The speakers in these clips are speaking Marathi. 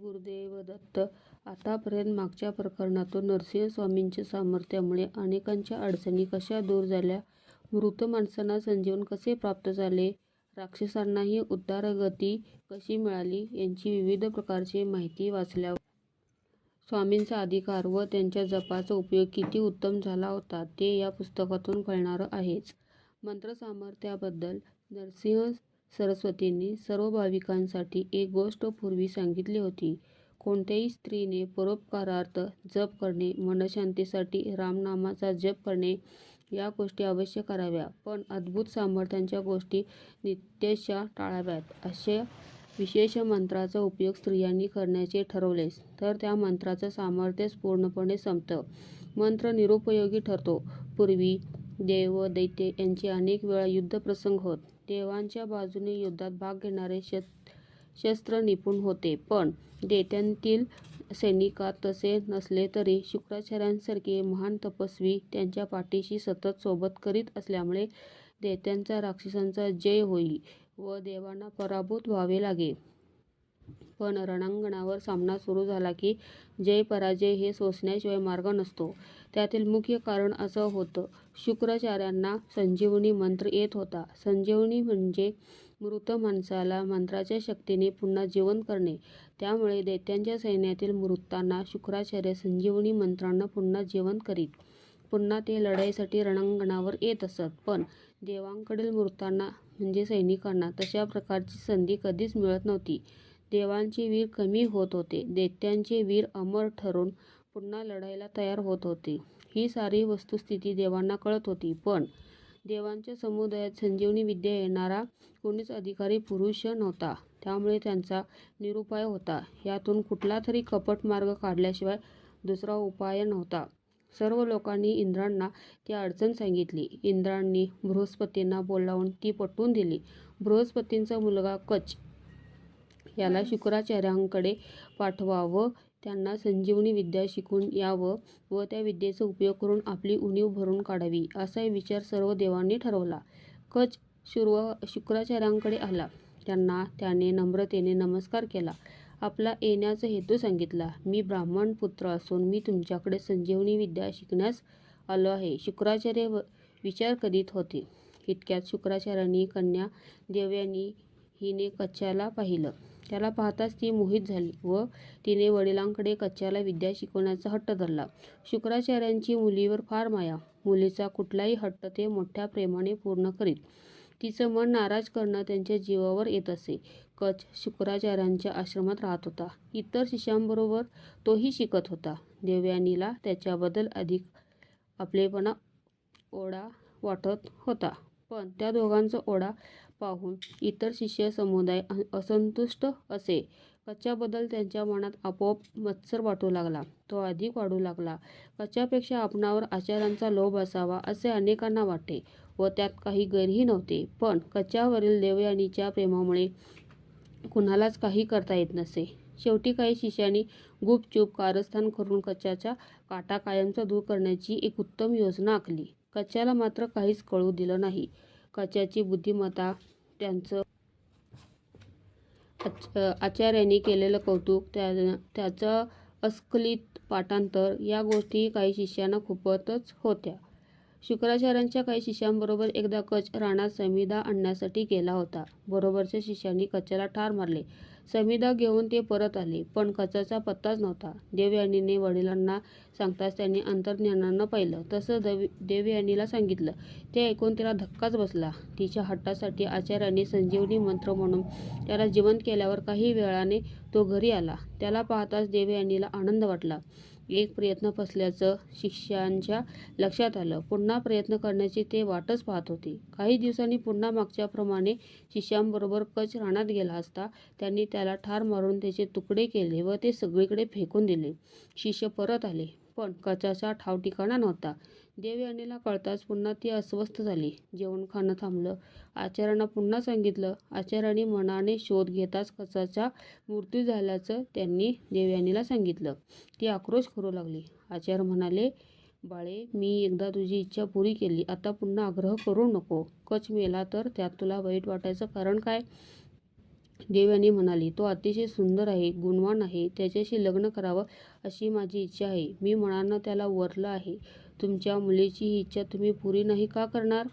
गुरुदेव दत्त. आतापर्यंत मागच्या प्रकरणातून नरसिंह स्वामींच्या सामर्थ्यामुळे अनेकांच्या अडचणी कशा दूर झाल्या? मृत माणसांना संजीवन कसे प्राप्त झाले? राक्षसांनाही उद्धारगती कशी मिळाली? यांची विविध प्रकारची माहिती वाचल्यावर स्वामींचा अधिकार व त्यांच्या जपाचा उपयोग किती उत्तम झाला होता ते या पुस्तकातून कळणार आहेच. मंत्रसामर्थ्याबद्दल नरसिंह सरस्वतींनी सर्व भाविकांसाठी एक गोष्ट पूर्वी सांगितली होती. कोणत्याही स्त्रीने परोपकारार्थ जप करणे मनशांतीसाठी रामनामाचा जप करणे या गोष्टी अवश्य कराव्या. पण अद्भुत सामर्थ्यांच्या गोष्टी नित्यशा टाळाव्यात. अशा विशेष मंत्राचा उपयोग स्त्रियांनी करण्याचे ठरवलेस तर त्या मंत्राचं सामर्थ्यच पूर्णपणे संपतं. मंत्र निरुपयोगी ठरतो. पूर्वी देव दैत्य यांचे अनेक वेळा युद्धप्रसंग होत. देवांच्या बाजूने युद्धात भाग घेणारे शस्त्र निपुण होते. पण देत्यांतील सैनिकात तसे नसले तरी शुक्राचार्यांसारखे महान तपस्वी त्यांच्या पाठीशी सतत सोबत करीत असल्यामुळे देत्यांचा राक्षसांचा जय होई व देवांना पराभूत व्हावे लागे. पण रणांगणावर सामना सुरू झाला की जय पराजय हे सोसण्याशिवाय मार्ग नसतो. त्यातील मुख्य कारण असं होतं. शुक्राचार्यांना संजीवनी मंत्र येत होता. संजीवनी म्हणजे मृत माणसाला मंत्राच्या शक्तीने पुन्हा जिवंत करणे. त्यामुळे दैत्यांच्या सैन्यातील मृतांना शुक्राचार्य संजीवनी मंत्रानं पुन्हा जिवंत करीत. पुन्हा ते लढाईसाठी रणांगणावर येत असत. पण देवांकडील मृतांना म्हणजे सैनिकांना तशा प्रकारची संधी कधीच मिळत नव्हती. देवांचे वीर कमी होत होते. दैत्यांचे वीर अमर ठरून पुन्हा लढायला तयार होत होते. ही सारी वस्तुस्थिती देवांना कळत होती. पण देवांच्या समुदायात संजीवनी विद्या येणारा कोणीच अधिकारी पुरुष नव्हता. त्यामुळे त्यांचा निरुपाय होता. यातून कुठला तरी कपट मार्ग काढल्याशिवाय दुसरा उपाय नव्हता. सर्व लोकांनी इंद्रांना ती अडचण सांगितली. इंद्रांनी बृहस्पतींना बोलावून ती पटवून दिली. बृहस्पतींचा मुलगा कच याला शुक्राचार्यांकडे पाठवावं. त्यांना संजीवनी विद्या शिकून यावं व त्या विद्येचा उपयोग करून आपली उणीव भरून काढावी असा विचार सर्व देवांनी ठरवला. कच शुर्व शुक्राचार्यांकडे आला. त्यांना त्याने नम्रतेने नमस्कार केला. आपला येण्याचा हेतू सांगितला. मी ब्राह्मण पुत्र असून मी तुमच्याकडे संजीवनी विद्या शिकण्यास आलो आहे शुक्राचार्य विचार करीत होते. इतक्यात शुक्राचार्यांनी कन्या देवयानी हिने कच्च्याला पाहिलं. त्याला पाहताच ती मोहित झाली व तिने वडिलांकडे कच्च्याला विद्या शिकवण्याचा हट्ट धरला. शुक्राचार्यांची मुलीवर फार माया. मुलीचा कुठलाही हट्ट ते मोठ्या प्रेमाने पूर्ण करीत. तिचं मन नाराज करणं त्यांच्या जीवावर येत असे. कच शुक्राचार्यांच्या आश्रमात राहत होता. इतर शिष्यांबरोबर तोही शिकत होता. देवयानीला त्याच्याबद्दल अधिक आपलेपणा ओढा वाटत होता. पण त्या दोघांचा ओढा पाहून इतर शिष्य समुदाय असंतुष्ट असे. कच्च्याबद्दल त्यांच्या मनात आपोआप मत्सर वाटू लागला. तो अधिक वाढू लागला. कच्च्यापेक्षा आपणावर आचार्यांचा लोभ असावा असे अनेकांना वाटे व त्यात काही गैरही नव्हते. पण कच्च्यावरील देवयानीच्या प्रेमामुळे कुणालाच काही करता येत नसे. शेवटी काही शिष्यांनी गुपचूप कारस्थान करून कच्च्याचा काटा कायमचा दूर करण्याची एक उत्तम योजना आखली. कच्च्याला मात्र काहीच कळू दिलं नाही. कच्याची बुद्धिमत्ता त्यांचं आचार्यांनी केलेलं कौतुक त्या त्याचं अस्खलित पाठांतर या गोष्टी काही शिष्यांना खूपच होत्या. शुक्राचार्यांच्या काही शिष्यांबरोबर एकदा कच राणा समिधा आणण्यासाठी गेला होता. बरोबरच्या शिष्यांनी कच्याला ठार मारले. समिधा घेऊन ते परत आले. पण कचाचा पत्ताच नव्हता. देवयानीने वडिलांना सांगताच त्यांनी अंतर्ज्ञानानं पाहिलं. तसं दव देवयानीला सांगितलं. ते ऐकून तिला धक्काच बसला. तिच्या हट्टासाठी आचार्याने संजीवनी मंत्र म्हणून त्याला जिवंत केल्यावर काही वेळाने तो घरी आला. त्याला पाहताच देवयानीला आनंद वाटला. एक प्रयत्न फसल्याचं शिष्यांच्या लक्षात आलं. पुन्हा प्रयत्न करण्याची ते वाटच पाहत होते. काही दिवसांनी पुन्हा मागच्याप्रमाणे शिष्यांबरोबर कच रानात गेला असता त्यांनी त्याला ठार मारून त्याचे तुकडे केले व ते सगळीकडे फेकून दिले. शिष्य परत आले. पण कचाचा ठाव ठिकाणा नव्हता. देवयानीला कळताच पुन्हा ती अस्वस्थ झाली. जेवण खाणं थांबलं. आचार्यांना पुन्हा सांगितलं. आचार्यांनी मनाने शोध घेताच कचाचा मृत्यू झाल्याचं त्यांनी देवयानीला सांगितलं. ती आक्रोश करू लागली. आचार्य म्हणाले बाळे मी एकदा तुझी इच्छा पुरी केली. आता पुन्हा आग्रह करू नको. कच मेला तर त्यात तुला वाईट वाटायचं कारण काय? देवयानी म्हणाली तो अतिशय सुंदर आहे गुणवान आहे त्याच्याशी लग्न करावं अशी माझी इच्छा आहे. मी मनानं त्याला वरलं आहे. तुमच्या मुलीची ही इच्छा तुम्ही पुरी नाही का करणार?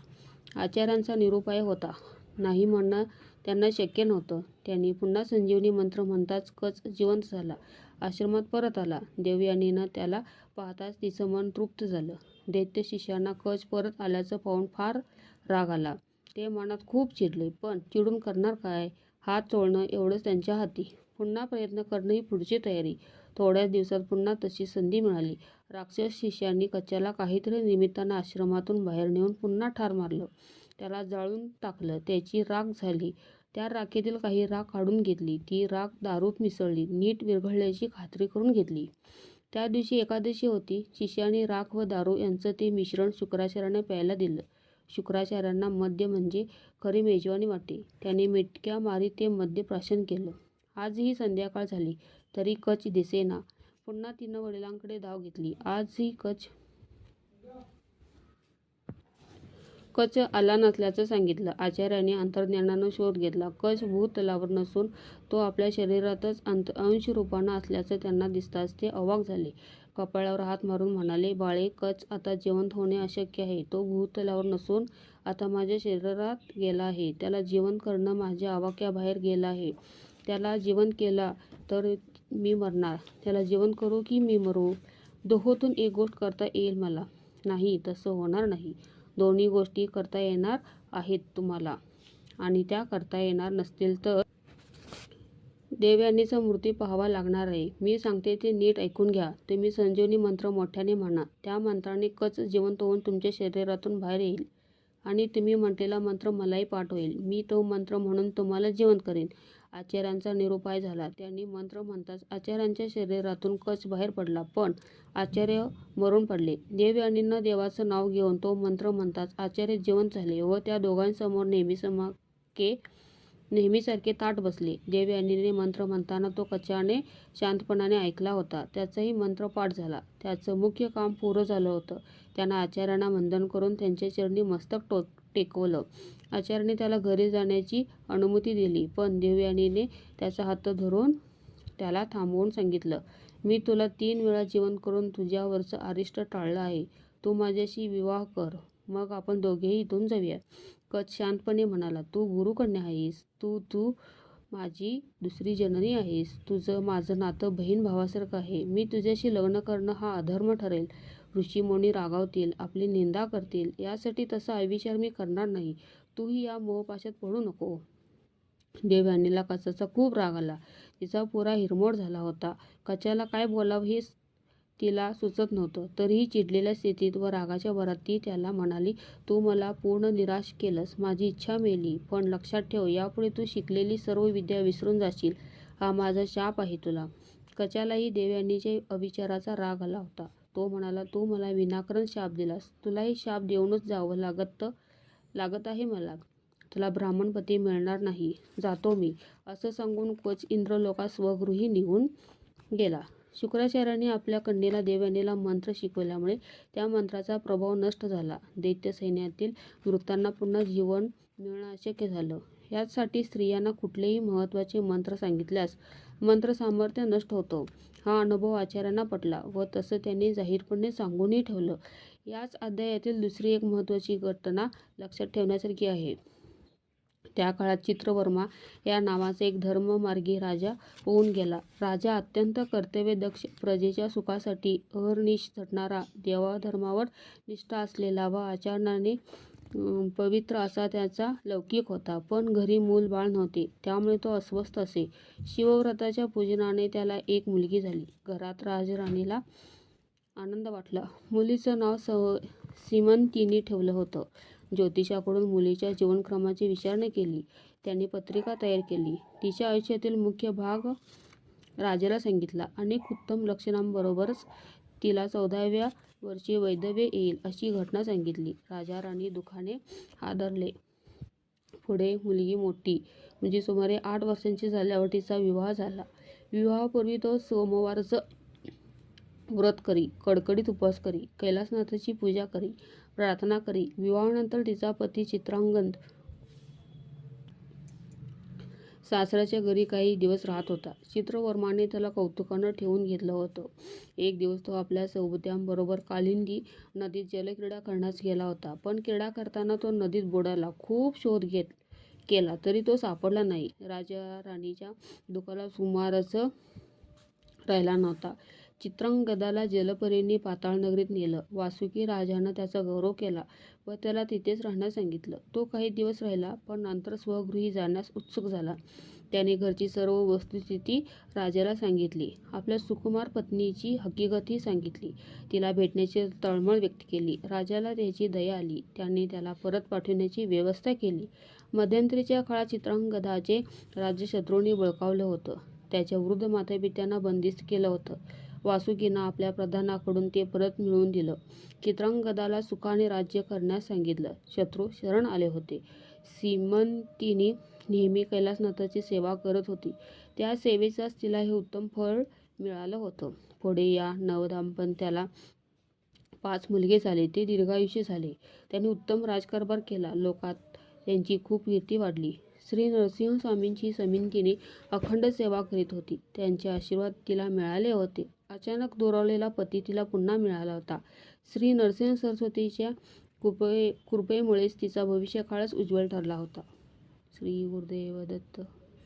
आचार्यांचा निरुपाय होता. नाही म्हणणं त्यांना शक्य नव्हतं. त्यांनी पुन्हा संजीवनी मंत्र म्हणताच कच जिवंत झाला. आश्रमात परत आला. देवयानीनं त्याला पाहताच तिचं मन तृप्त झालं. दैत्य शिष्यांना कच परत आल्याचं पाहून फार राग आला. ते मनात खूप चिडले पण चिडून करणार काय? हात चोळणं एवढंच त्यांच्या हाती. पुन्हा प्रयत्न करणं ही पुढची तयारी. थोड्याच दिवसात पुन्हा तशी संधी मिळाली. राक्षस शिष्यांनी कच्च्याला काहीतरी निमित्तानं आश्रमातून बाहेर नेऊन पुन्हा ठार मारलं. त्याला जाळून टाकलं. त्याची राख झाली. त्या राखेतील काही राख काढून घेतली. ती राख दारूत मिसळली. नीट विरघळल्याची खात्री करून घेतली. त्या दिवशी एकादशी होती. शिष्याने राख व दारू यांचं ते मिश्रण शुक्राचार्याने प्यायला दिलं. शुक्राचार्यांना मद्य म्हणजे खरी मेजवानी वाटे. त्याने मिटक्या मारी ते मद्य प्राशन केलं. आजही संध्याकाळ झाली तरी कच दिसेना. पुन्हा तिनं वडिलांकडे धाव घेतली. आजही कच कच आला नसल्याचं सांगितलं. आचार्याने अंतर्ज्ञानानं शोध घेतला. कच भूतलावर नसून तो आपल्या शरीरातच अंत अंश रूपानं असल्याचं त्यांना दिसताच ते अवाक झाले. कपाळावर हात मारून म्हणाले बाळे कच आता जिवंत होणे अशक्य आहे. तो भूतलावर नसून आता माझ्या शरीरात गेला आहे. त्याला जिवंत करणं माझ्या आवाक्याबाहेर गेलं आहे. त्याला जिवंत केला तर मी मरणार. त्याला जिवंत करू की मी मरू? दोहोतून एक गोष्ट करता येईल मला. नाही तसं होणार नाही. दोन्ही गोष्टी करता येणार आहेत तुम्हाला. आणि त्या करता येणार नसतील तर देवयानीचा मूर्ती पाहावा लागणार आहे. मी सांगते ते नीट ऐकून घ्या. तुम्ही संजीवनी मंत्र मोठ्याने म्हणा. त्या मंत्राने कच जिवंत होऊन तुमच्या शरीरातून बाहेर येईल. आणि तुम्ही म्हटलेला मंत्र मलाही पाठ होईल मी तो मंत्र म्हणून तुम्हाला जिवंत करेन. आचार्यांचा निरुपाय झाला. त्यांनी मंत्र म्हणताच आचार्यांच्या शरीरातून कच बाहेर पडला. पण आचार्य मरून पडले. देवयानीनं देवाचं नाव घेऊन तो मंत्र म्हणताच आचार्य जिवंत झाले व त्या दोघांसमोर नेहमीसमाके नेहमीसारखे ताट बसले. देवयानीने मंत्र म्हणताना तो कचाने शांतपणाने ऐकला होता. त्याचाही मंत्र पाठ झाला. त्याचं मुख्य काम पुरं झालं होतं. त्यानं आचार्यांना वंदन करून त्यांच्या चरणी मस्तक टो टेकवलं. आचार्याने त्याला घरी जाण्याची अनुमती दिली. पण देवयानीने त्याचा हात धरून त्याला थांबवून सांगितलं मी तुला तीन वेळा जीवन करून तुझ्यावरचं अरिष्ट टाळलं आहे. तू माझ्याशी विवाह कर. मग आपण दोघेही इथून जाऊया. कच शांतपणे म्हणाला तू गुरुकन्या आहेस तू तू माझी दुसरी जननी आहेस तुझं माझं नातं बहीण भावासारखं आहे. मी तुझ्याशी लग्न करणं हा अधर्म ठरेल. ऋषीमुनी रागावतील आपली निंदा करतील. यासाठी तसा अविचार मी करणार नाही. तूही या मोहपाशात पडू नको. देवयानीला कचाचा खूप राग आला. तिचा पुरा हिरमोड झाला होता. कचाला काय बोलावं हेच तिला सुचत नव्हतं. तरीही चिडलेल्या स्थितीत व रागाच्या भरात ती त्याला म्हणाली तू मला पूर्ण निराश केलंस माझी इच्छा मेली पण लक्षात ठेव यापुढे तू शिकलेली सर्व विद्या विसरून जाशील. हा माझा शाप आहे तुला. कचालाही देवयानीच्या अविचाराचा राग आला होता. तो म्हणाला तू मला विनाकारण शाप दिलास. तुलाही शाप देऊनच जावं लागत लागत आहे मला. तुला ब्राह्मणपती मिळणार नाही. जातो मी. असं सांगून कच इंद्रलोका स्वगृही निघून गेला. शुक्राचार्याने आपल्या कन्येला देवयानीला मंत्र शिकवल्यामुळे त्या मंत्राचा प्रभाव नष्ट झाला. दैत्य सैन्यातील मृतांना पुन्हा जीवन मिळणं अशक्य झालं. याचसाठी स्त्रियांना कुठलेही महत्त्वाचे मंत्र सांगितल्यास मंत्र सामर्थ्य नष्ट होतं. हा अनुभव आचार्यांना पटला व तसं त्यांनी जाहीरपणे सांगूनही ठेवलं. याच अध्यायातील दुसरी एक महत्त्वाची घटना लक्षात ठेवण्यासारखी आहे. त्या काळात चित्रवर्मा या नावाचा एक धर्ममार्गी राजा होऊन गेला. राजा अत्यंत कर्तव्यदक्ष प्रजेच्या सुखासाठी अहर्निश झटणारा देवाधर्मावर निष्ठा असलेला व आचरणाने पवित्र असा त्याचा लौकिक होता. पण घरी मूल बाळ नव्हते. त्यामुळे तो अस्वस्थ असे. शिवव्रताच्या पूजनाने त्याला एक मुलगी झाली. घरात राजराणीला आनंद वाटला. मुलीचं नाव स सीमंतीने ठेवलं होतं. ज्योतिषाकडून मुलीच्या जीवनक्रमाची विचारणा केली. त्यांनी पत्रिका तयार केली. तिच्या आयुष्यातील मुख्य भाग राजाला सांगितला. अनेक उत्तम लक्षणांबरोबरच तिला चौदाव्या वर्षी वैधव्य येईल अशी घटना सांगितली. राजा राणी दुखाने आदरले पुढे मुलगी मोठी म्हणजे सुमारे आठ वर्षांची झाल्यावर तिचा विवाह झाला. विवाहापूर्वी तो सोमवारचं व्रत करी कडकडीत उपवास करी कैलासनाथाची पूजा करी. प्रार्थना करी. विवाहानंतर तिचा पती चित्रांगद सासऱ्याच्या घरी काही दिवस राहत होता. चित्रवर्माने त्याला कौतुकानं ठेवून घेतलं होतं. एक दिवस तो आपल्या सोबत्यांबरोबर कालिंदी नदीत जलक्रीडा करण्यास गेला होता. पण क्रीडा करताना तो नदीत बुडाला. खूप शोध घेत केला तरी तो सापडला नाही. राजा राणीच्या दुःखाला सुमारच राहिला नव्हता. चित्रांगदाला जलपरीने पाताळनगरीत नेलं. वासुकी राजानं त्याचा गौरव केला व त्याला तिथेच राहण्यास सांगितलं. तो काही दिवस राहिला पण नंतर स्वगृही जाण्यास उत्सुक झाला. त्याने घरची सर्व वस्तुस्थिती राजाला सांगितली. आपल्या सुकुमार पत्नीची हकीकतही सांगितली. तिला भेटण्याची तळमळ व्यक्त केली. राजाला त्याची दया आली. त्याने त्याला परत पाठवण्याची व्यवस्था केली. मध्यंतरीच्या काळात चित्रांगदाचे राज्य शत्रूंनी बळकावलं होतं. त्याच्या वृद्ध मातापित्यांना बंदिस्त केलं होतं. वासुकीनं आपल्या प्रधानाकडून ते परत मिळवून दिलं. चित्रांगदाला सुखाने राज्य करण्यास सांगितलं. शत्रू शरण आले होते. सीमंतीनी नेहमी कैलासनाथाची सेवा करत होती. त्या सेवेचाच तिला हे उत्तम फळ मिळालं होतं. पुढे या नवदाम्पत्याला पाच मुलगे झाले. ते दीर्घायुष्य झाले. त्यांनी उत्तम राजकारभार केला. लोकात त्यांची खूप कीर्ती वाढली. श्री नरसिंह स्वामींची समिंतीने अखंड सेवा करीत होती. त्यांचे आशीर्वाद तिला मिळाले होते. अचानक दुरावलेला पती तिला पुन्हा मिळाला होता. श्री नरसिंह सरस्वतीच्या कृपे कृपेमुळेच तिचा भविष्यकाळच उज्ज्वल ठरला होता. श्री गुरुदेव दत्त